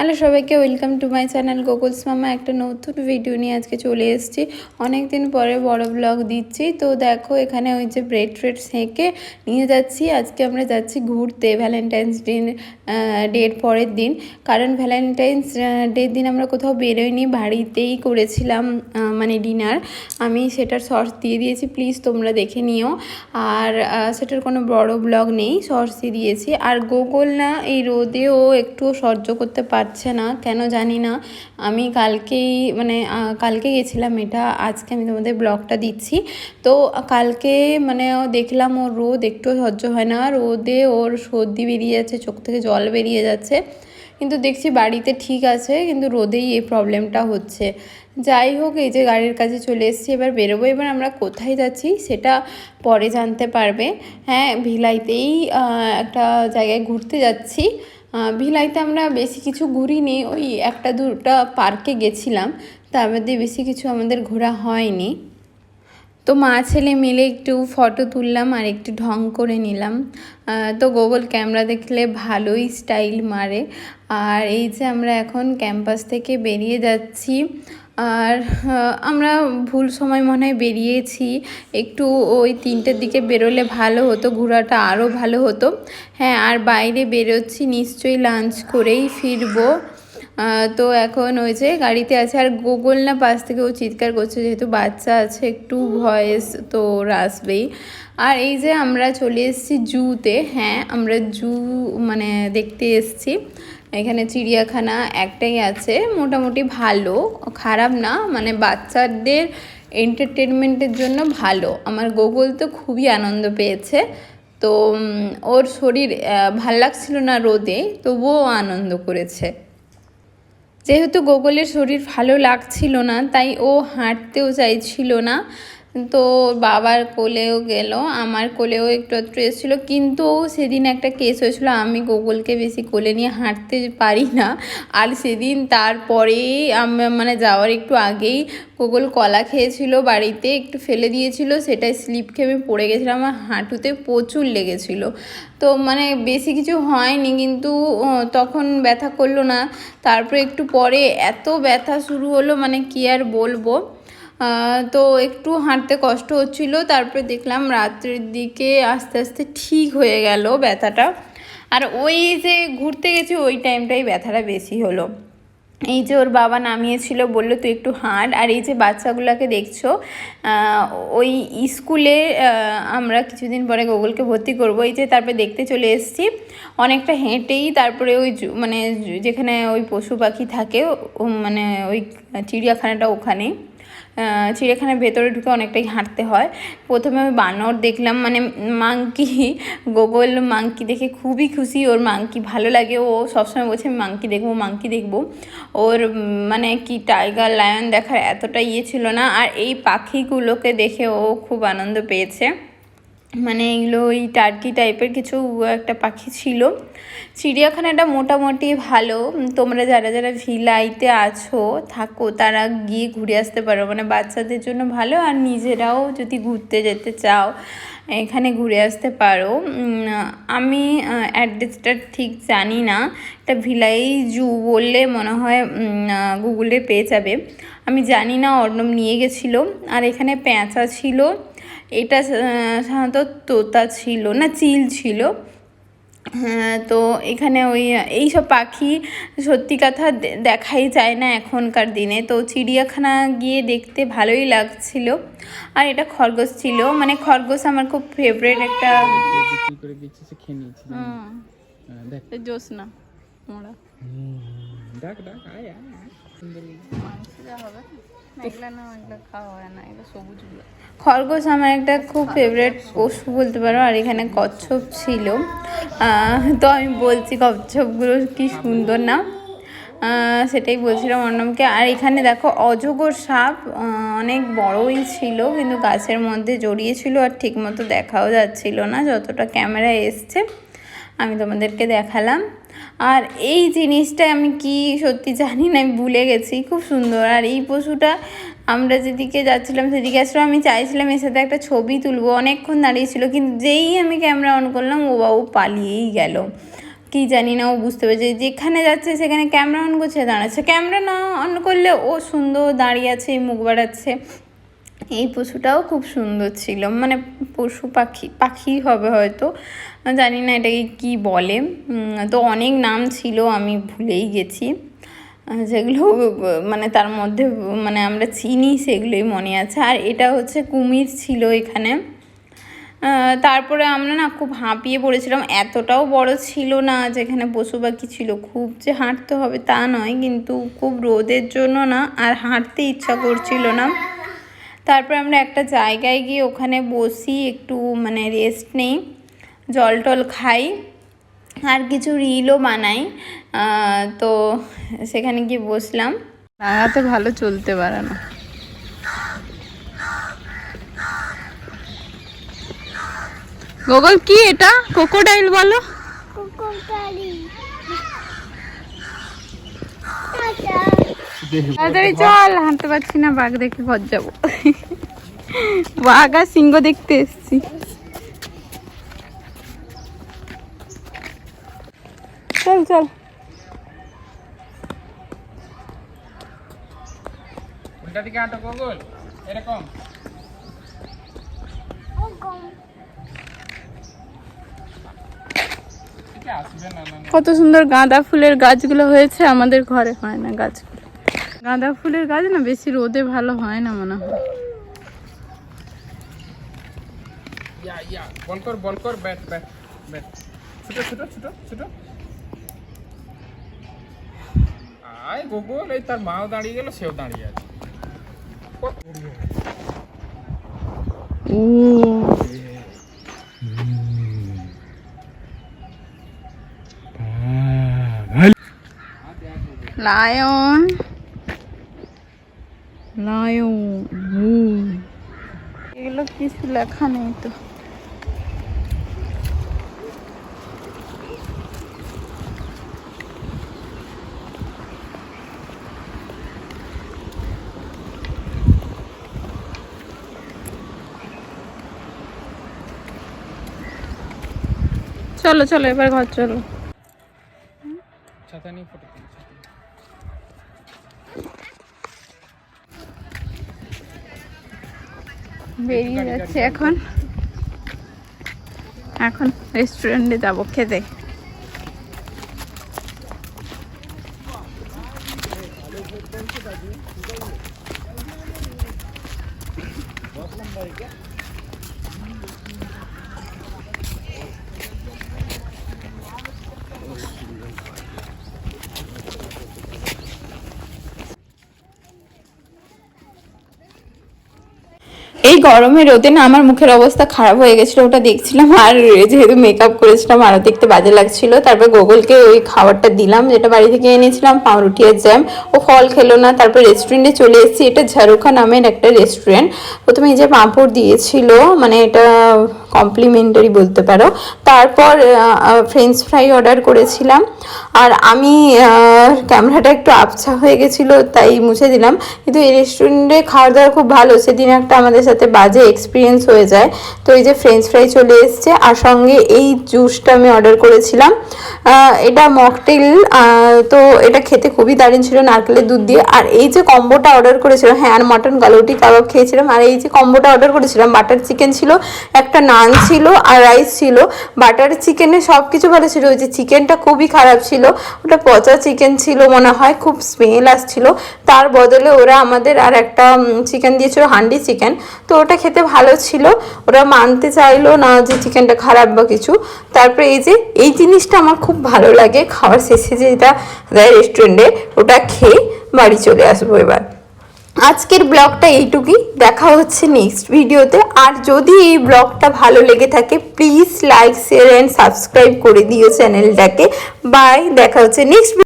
Hello সবাইকে welcome to my channel গোকুলস মামা একটা নতুন ভিডিও নিয়ে আজকে চলে এসেছি। অনেক দিন পরে বড় ব্লগ দিচ্ছি। তো দেখো, এখানে ওই যে ব্রেড ট্রেড সেঁকে নিয়ে যাচ্ছি। আজকে আমরা যাচ্ছি ঘুরতে ভ্যালেন্টাইন্স ডে ডের পরের দিন। কারণ ভ্যালেন্টাইন্স ডের দিন আমরা কোথাও বেরোইনি, বাড়িতেই করেছিলাম মানে ডিনার আমি সেটার শর্টস দিয়ে দিয়েছি প্লিজ তোমরা দেখে নিও। আর সেটার কোনো বড় ব্লগ নেই শর্টস দিয়ে দিয়েছি। আর গুগল না, এই রোদেও একটুও সহ্য করতে পারছে না, কেন জানি না। আমি কালকেই মানে কালকে গেছিলাম এটা, আজকে আমি তোমাদের ব্লগটা দিচ্ছি। তো কালকে মানে দেখলাম ওর রোদ একটুও সহ্য হয় না, রোদে ওর সর্দি বেরিয়ে যাচ্ছে, চোখ থেকে জল বেরিয়ে যাচ্ছে। কিন্তু দেখছি বাড়িতে ঠিক আছে, কিন্তু রোদেই এই প্রবলেমটা হচ্ছে। যাই হোক, এই যে গাড়ির কাছে চলে এসেছি, এবার বেরোবো। এবার আমরা কোথায় যাচ্ছি, সেটা পরে জানতে পারবে। হ্যাঁ ভিলাইতেই একটা জায়গায় ঘুরতে যাচ্ছি। ভিলাইতে আমরা বেশি কিছু ঘুরিনি, ওই একটা দুটা পার্কে গেছিলাম, তার মধ্যে বেশি কিছু আমাদের ঘোরা হয়নি। তো মা ছেলে মিলে একটু ফটো তুললাম আর একটু ঢং করে নিলাম। তো গোগল ক্যামেরা দেখলে ভালোই স্টাইল মারে। আর এই যে আমরা এখন ক্যাম্পাস থেকে বেরিয়ে যাচ্ছি আর আমরা ভুল সময় মনে হয় বেরিয়েছি। একটু ওই তিনটের দিকে বেরোলে ভালো হতো, ঘোরাটা আরও ভালো হতো। হ্যাঁ আর বাইরে বেরোচ্ছি, নিশ্চয়ই লাঞ্চ করেই ফিরবো। তো এখন ওই যে গাড়িতে আছে, আর গুগল না পাশ থেকে ও চিৎকার করছে, যেহেতু বাচ্চা আছে, একটু ভয়েস তো ওর আসবেই। আর এই যে আমরা চলে এসেছি জুতে হ্যাঁ আমরা জু মানে দেখতে এসেছি। এখানে চিড়িয়াখানা একটাই আছে, মোটামুটি ভালো, খারাপ না মানে বাচ্চাদের এন্টারটেনমেন্টের জন্য ভালো। আমার গুগল তো খুবই আনন্দ পেয়েছে। তো ওর শরীর ভালো লাগছিল না রোদে, তবুও আনন্দ করেছে। যেহেতু গোগলের শরীর ভালো লাগছিল না, তাই ও হাঁটতেও চাইছিল না। তো বাবার কোলেও গেল, আমার কোলেও একটু একটু এসেছিল। কিন্তু সেদিন একটা কেস হয়েছিল, আমি গোগলকে বেশি কোলে নিয়ে হাঁটতে পারি না। আর সেদিন তারপরেই আমি মানে যাওয়ার একটু আগেই গোগল কলা খেয়েছিল বাড়িতে, একটু ফেলে দিয়েছিল, সেটাই স্লিপ খেয়ে আমি পড়ে গেছিলাম। আমার হাঁটুতে প্রচুর লেগেছিল। তো মানে বেশি কিছু হয়নি, কিন্তু তখন ব্যথা করল না। তারপরে একটু পরে এত ব্যথা শুরু হলো মানে কি আর বলব? তো একটু হাঁটতে কষ্ট হচ্ছিল, তারপরে দেখলাম রাত্রের দিকে আস্তে আস্তে ঠিক হয়ে গেল ব্যথাটা। আর ওই যে ঘুরতে গেছি, ওই টাইমটাই ব্যথাটা বেশি হলো। এই যে ওর বাবা নামিয়েছিল, বলল, তুই একটু হাঁট। আর এই যে বাচ্চাগুলোকে দেখছ ওই স্কুলে আমরা কিছুদিন পরে গুগলকে ভর্তি করব। এই যে তারপরে দেখতে চলে এসেছি। অনেকটা হেঁটেই তারপরে ওই মানে যেখানে ওই পশু পাখি থাকে মানে ওই চিড়িয়াখানাটা ওখানেই। চিড়িয়াখানার ভেতরে ঢুকে অনেকটাই হাঁটতে হয়। প্রথমে আমি বানর দেখলাম মানে মাংকি, গোগল মাংকি দেখে খুবই খুশি। ওর মাংকি ভালো লাগে। ও সবসময় বলছে, আমি মাংকি দেখব মাংকি দেখব। ওর মানে কি টাইগার লায়ন দেখার এতটা ইয়ে ছিল না। আর এই পাখিগুলোকে দেখে ও খুব আনন্দ পেয়েছে। মানে এগুলো ওই টার্কি টাইপের কিছু একটা পাখি ছিল। চিড়িয়াখানাটা মোটামুটি ভালো। তোমরা যারা যারা ভিলাইতে আছো, থাকো, তারা গিয়ে ঘুরে আসতে পারো। মানে বাচ্চাদের জন্য ভালো, আর নিজেরাও যদি ঘুরতে যেতে চাও, এখানে ঘুরে আসতে পারো। আমি অ্যাড্রেসটা ঠিক জানি না। এটা ভিলাই জু বললে মনে হয় গুগলে পেয়ে যাবে। আমি জানি না, অর্ণব নিয়ে গেছিল। আর এখানে পেঁচা ছিল। এটা সাধারণত তোতা ছিল না চিল ছিল। হ্যাঁ, তো এখানে ওই এইসব পাখি সত্যি কথা দেখাই যায় না এখনকার দিনে। তো চিড়িয়াখানা গিয়ে দেখতে ভালোই লাগছিল। আর এটা খরগোশ ছিল। মানে খরগোশ আমার খুব ফেভারিট একটা জোস না। ডাক ডাক আয় হবে। খরগোশ আমার একটা খুব ফেভারিট পশু বলতে পারো, আর এখানে কচ্ছপ ছিল। তো আমি বলছি কচ্ছপগুলো কি সুন্দর না। সেটাই বলছিলাম অন্যমকে আর এখানে দেখো অজগর সাপ অনেক বড়ই ছিল, কিন্তু গাছের মধ্যে জড়িয়েছিল আর ঠিকমতো দেখাও যাচ্ছিল না, যতটা ক্যামেরা এসছে। আমি তোমাদেরকে দেখালাম। আর এই জিনিসটা আমি কি সত্যি জানি না, আমি ভুলে গেছি, খুব সুন্দর। আর এই পশুটা আমরা যেদিকে যাচ্ছিলাম সেদিকে আসলে আমি চাইছিলাম এর সাথে একটা ছবি তুলবো, অনেকক্ষণ দাঁড়িয়েছিল, কিন্তু যেই আমি ক্যামেরা অন করলাম, ও বাবু পালিয়েই গেল। কি জানি না, ও বুঝতে পারছে, যেখানে যাচ্ছে সেখানে ক্যামেরা অন করছে, দাঁড়াচ্ছে। ক্যামেরা না অন করলে ও সুন্দর দাঁড়িয়ে আছে, মুখ বাড়াচ্ছে। এই পশুটাও খুব সুন্দর ছিল। মানে পশু পাখি পাখি হবে হয়তো। জানি না এটাকে কি বলে। তো অনেক নাম ছিল, আমি ভুলেই গেছি। যেগুলো মানে তার মধ্যে মানে আমরা চিনি, সেগুলোই মনে আছে। আর এটা হচ্ছে কুমির ছিল এখানে। তারপরে আমরা না খুব হাঁপিয়ে পড়েছিলাম। এতটাও বড় ছিল না যেখানে পশু পাখি ছিল। খুব যে হাঁটতে হবে তা নয়, কিন্তু খুব রোদের জন্য না আর হাঁটতে ইচ্ছা করছিল না। তারপর আমরা একটা জায়গায় গিয়ে ওখানে বসি, একটু মানে রেস্ট নেই, জল টল খাই, আর কিছু রিলও বানাই তো সেখানে গিয়ে বসলাম। রাঙাতে ভালো চলতে পারে না। গোগল কি এটা? কোকোডাইল বলো। তাড়াতাড়ি চল হাঁটতে পারছি না বাঘ দেখে ঘর যাব। বাঘ আর সিংহ দেখতে এসছি। চল চল। উল্টা দিকে আটো গোগল। এরকম। কত সুন্দর গাঁদা ফুলের গাছগুলো হয়েছে আমাদের ঘরে হয় না গাছগুলো গাঁদা ফুলের গাছ না বেশি রোদে ভালো হয় না মনে হয়। ইয়া ইয়া বল কর বল কর ব্যাট ব্যাট ব্যাট। ছোট ছোট ছোট ছোট। আয় গোগল এই তার মাও দাঁড়িয়ে গেল সেও দাঁড়িয়ে আছে। ও। লায়ন লায়ন এগুলো কিছু লেখা নেই তো। চলো চলো এবার ঘর চলো। ছাতা নিয়ে ফটো বেরিয়ে যাচ্ছে এখন। এখন রেস্টুরেন্টে যাব খেতে। এই গরমে রোদে না আমার মুখের অবস্থা খারাপ হয়ে গেছিল, ওটা দেখছিলাম। আর যেহেতু মেকআপ করেছিলাম আরও দেখতে বাজে লাগছিল। তারপর গোগলকে ওই খাবারটা দিলাম, যেটা বাড়ি থেকে এনেছিলাম, পাউরুটি আর জ্যাম ও ফল খেলো না, তারপর রেস্টুরেন্টে চলে এসেছি। এটা ঝারুখা নামের একটা রেস্টুরেন্ট প্রথমে এই যে পাঁপড় দিয়েছিল মানে এটা কমপ্লিমেন্টারি বলতে পারো। তারপর ফ্রেঞ্চ ফ্রাই অর্ডার করেছিলাম। আর আমি ক্যামেরাটা একটু আবছা হয়ে গেছিল, তাই মুছে দিলাম। কিন্তু এই রেস্টুরেন্টে খাওয়া দাওয়া খুব ভালো। সেদিন একটা আমাদের সাথে বাজে এক্সপিরিয়েন্স হয়ে যায়। তো এই যে ফ্রেঞ্চ ফ্রাই চলে এসছে, আর সঙ্গে এই জুসটা আমি অর্ডার করেছিলাম। এটা মকটেল তো এটা খেতে খুবই দারুণ ছিল, নারকেলের দুধ দিয়ে। আর এই যে কম্বোটা অর্ডার করেছিলাম হ্যাঁ আর মটন গালুটি কাবাব খেয়েছিলাম। আর এই যে কম্বোটা অর্ডার করেছিলাম বাটার চিকেন ছিল, একটা নান ছিল আর রাইস ছিল বাটার চিকেনে সব কিছু ভালো ছিল। ওই যে চিকেনটা খুবই খারাপ ছিল, ওটা পচা চিকেন ছিল মনে হয়, খুব স্মেল আসছিল। তার বদলে ওরা আমাদের আর একটা চিকেন দিয়েছিল, হান্ডি চিকেন তো ওটা খেতে ভালো ছিল। ওরা মানতে চাইলো না যে চিকেনটা খারাপ বা কিছু। তারপরে এই যে, এই জিনিসটা আমার খুব ভালো লাগে। খাওয়ার শেষে যেটা দেয় রেস্টুরেন্টে ওটা খেয়ে বাড়ি চলে আসব এবার। আজকের ব্লগটা এইটুকুই। দেখা হচ্ছে নেক্সট ভিডিওতে আর যদি এই ব্লগটা ভালো লেগে থাকে please like share and subscribe করে দিও চ্যানেলটাকে। বাই দেখা হচ্ছে নেক্সট